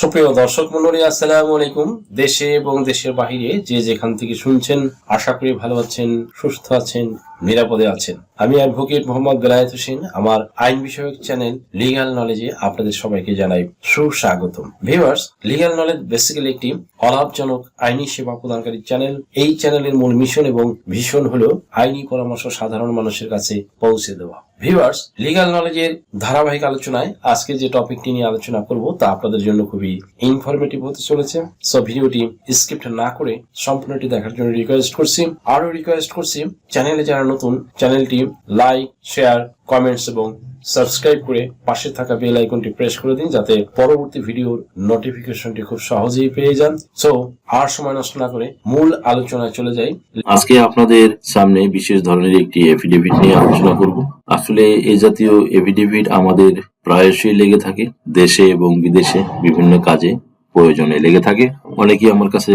সুপ্রিয় দর্শক মন্ডলী আসসালামু আলাইকুম। দেশে এবং দেশের বাহিরে যে যেখান থেকে শুনছেন, আশা করি ভালো আছেন, সুস্থ আছেন নিরাপদে আছেন। আমি অ্যাডভোকেট মোহাম্মদ বেলায়েত হোসেন, আমার আইন বিষয়ক চ্যানেল লিগাল নলেজে আপনাদের সবাইকে জানাই সুস্বাগতম। ভিউয়ার্স লিগাল নলেজ বেসিক্যালি একটি অলাভজনক আইনি সেবা প্রদানকারী চ্যানেল এই চ্যানেলের মূল মিশন এবং ভীষণ হলো আইনি পরামর্শ সাধারণ মানুষের কাছে পৌঁছে দেওয়া। ভিউয়ার্স লিগাল নলেজের ধারাবাহিক আলোচনায় আজকে যে টপিকটি নিয়ে আলোচনা করব তা আপনাদের জন্য খুবই ইনফরমেটিভ হতে চলেছে। সো ভিডিওটি স্ক্রিপ্ট না করে সম্পূর্ণটি দেখার জন্য রিকোয়েস্ট করছি। আরও রিকোয়েস্ট করছি চ্যানেলে যারা নতুন চ্যানেলটি লাইক শেয়ার কমেন্টস এবং সাবস্ক্রাইব করে পাশে থাকা বেল আইকনটি প্রেস করে দিন যাতে পরবর্তী ভিডিওর নোটিফিকেশনটি খুব সহজেই পেয়ে যান। সো আর সময় নষ্ট না করে মূল আলোচনায় চলে যাই। আজকে আপনাদের সামনে বিশেষ ধরনের একটি এফিডেভিট নিয়ে আলোচনা করব। আসলে এই জাতীয় এফিডেভিট আমাদের প্রায়শই লেগে থাকে। দেশে এবং বিদেশে বিভিন্ন কাজে প্রয়োজনে লেগে থাকে। অনেকেই আমার কাছে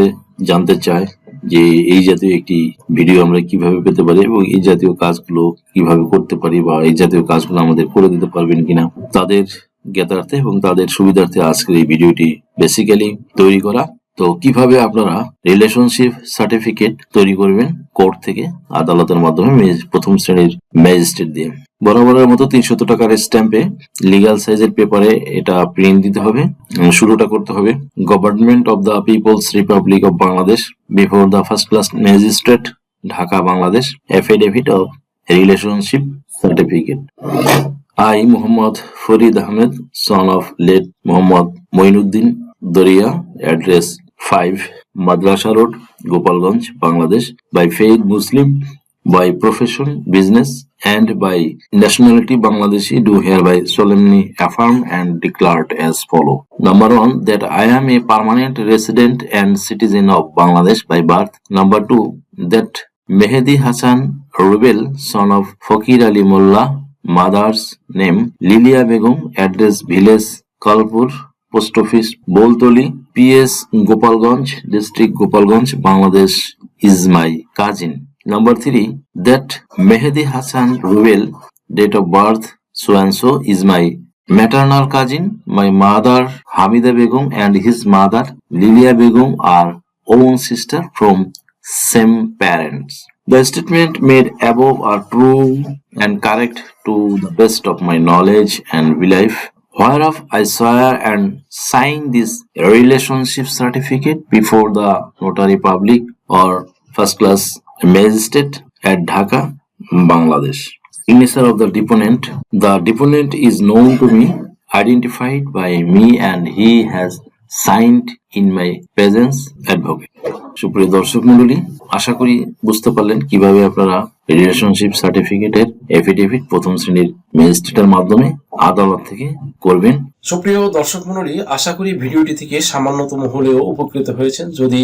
জানতে চায় যে এই জাতীয় একটি ভিডিও আমরা কীভাবে পেতে পারি এবং এই জাতীয় কাজগুলো কীভাবে করতে পারি বা এই জাতীয় কাজগুলো আমাদের করে দিতে পারবেন কিনা, তাদের জ্ঞাতার্থে এবং তাদের সুবিধার্থে আজকের এই ভিডিওটি বেসিক্যালি তৈরি করা। তো কীভাবে আপনারা রিলেশনশিপ সার্টিফিকেট তৈরি করবেন কোর্ট থেকে আদালতের মাধ্যমে, প্রথম শ্রেণির ম্যাজিস্ট্রেট দিয়ে। বরাবরের মতো তিনশত টাকার স্ট্যাম্পে লিগাল সাইজের পেপারে এটা প্রিন্ট দিতে হবে শুরুটা করতে হবে। Government of the people's republic of Bangladesh before the first class magistrate Dhaka Bangladesh affidavit of relationship certificate I Mohammad Farid Ahmed son of late Mohammad Moinuddin Daria address 5 Madrasa Road, Gopalganj, Bangladesh, by faith Muslim, by profession business, and by nationality Bangladeshi, do hereby solemnly affirm and declare as follow. Number one, that I am a permanent resident and citizen of Bangladesh by birth. Number two, that Mehdi Hassan Rubel, son of Fakir Ali Mullah, mother's name Lilia Begum, address village Kalpur, post office Boltoli, PS Gopalganj, district Gopalganj, Bangladesh is my cousin. Number three, that Mehdi Hassan Rubel, date of birth so and so is my maternal cousin. My mother Hamida Begum and his mother Lilia Begum are own sister from same parents. The statement made above are true and correct to the best of my knowledge and belief, whereof I swear and sign this relationship certificate before the notary public or first class magistrate at Dhaka Bangladesh Signature of the deponent. The deponent is known to me, identified by me, and he has signed in my presence advocate. সুপ্রিয় দর্শক মন্ডলী আশা করি বুঝতে পারলেন কীভাবে আপনারা relationship সার্টিফিকেটের affidavit প্রথম শ্রেণির ম্যাজিস্ট্রেটের মাধ্যমে আদালত থেকে করবেন সুপ্রিয় দর্শক মন্ডলী আশা করি ভিডিওটি থেকে সামান্যতম হলেও উপকৃত হয়েছেন যদি